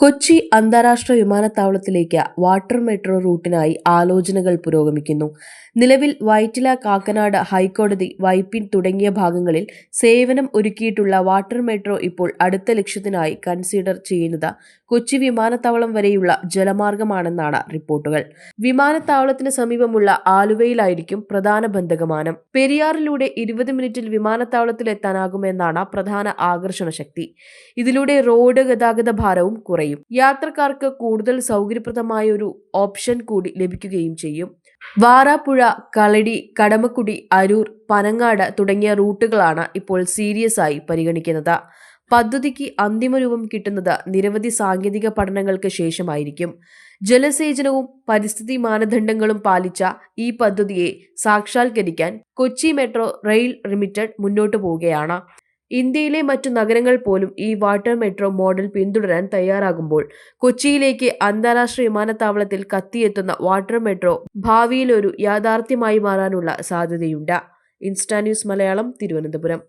കൊച്ചി അന്താരാഷ്ട്ര വിമാനത്താവളത്തിലേക്ക് water metro റൂട്ടിനായി ആലോചനകൾ പുരോഗമിക്കുന്നു. നിലവിൽ വൈറ്റില കാക്കനാട് ഹൈക്കോടതി വൈപ്പിൻ തുടങ്ങിയ ഭാഗങ്ങളിൽ സേവനം ഒരുക്കിയിട്ടുള്ള വാട്ടർ മെട്രോ ഇപ്പോൾ അടുത്ത ലക്ഷ്യത്തിനായി കൺസിഡർ ചെയ്യുന്നത് കൊച്ചി വിമാനത്താവളം വരെയുള്ള ജലമാർഗമാണെന്നാണ് റിപ്പോർട്ടുകൾ. വിമാനത്താവളത്തിന് സമീപമുള്ള ആലുവയിലായിരിക്കും പ്രധാന ബന്ധകമാനം. പെരിയാറിലൂടെ ഇരുപത് മിനിറ്റിൽ വിമാനത്താവളത്തിലെത്താനാകുമെന്നാണ് പ്രധാന ആകർഷണ ശക്തി. ഇതിലൂടെ റോഡ് ഗതാഗത ഭാരവും കുറയും. യാത്രക്കാർക്ക് കൂടുതൽ സൗകര്യപ്രദമായ ഒരു ഓപ്ഷൻ കൂടി ലഭിക്കുകയും ചെയ്യും. വാറാപ്പുഴ കളടി കടമക്കുടി അരൂർ പനങ്ങാട് തുടങ്ങിയ റൂട്ടുകളാണ് ഇപ്പോൾ സീരിയസ് ആയി പരിഗണിക്കുന്നത്. പദ്ധതിക്ക് അന്തിമ രൂപം കിട്ടുന്നത് നിരവധി സാങ്കേതിക പഠനങ്ങൾക്ക് ശേഷമായിരിക്കും. ജലസേചനവും പരിസ്ഥിതി മാനദണ്ഡങ്ങളും പാലിച്ച ഈ പദ്ധതിയെ സാക്ഷാത്കരിക്കാൻ കൊച്ചി മെട്രോ റെയിൽ ലിമിറ്റഡ് മുന്നോട്ടു പോവുകയാണ്. ഇന്ത്യയിലെ മറ്റു നഗരങ്ങൾ പോലും ഈ വാട്ടർ മെട്രോ മോഡൽ പിന്തുടരാൻ തയ്യാറാകുമ്പോൾ കൊച്ചിയിലേക്ക് അന്താരാഷ്ട്ര വിമാനത്താവളത്തിൽ കത്തിയെത്തുന്ന വാട്ടർ മെട്രോ ഭാവിയിൽ ഒരു യാഥാർത്ഥ്യമായി മാറാനുള്ള സാധ്യതയുണ്ട്. Insta news Malayalam Thiruvananthapuram.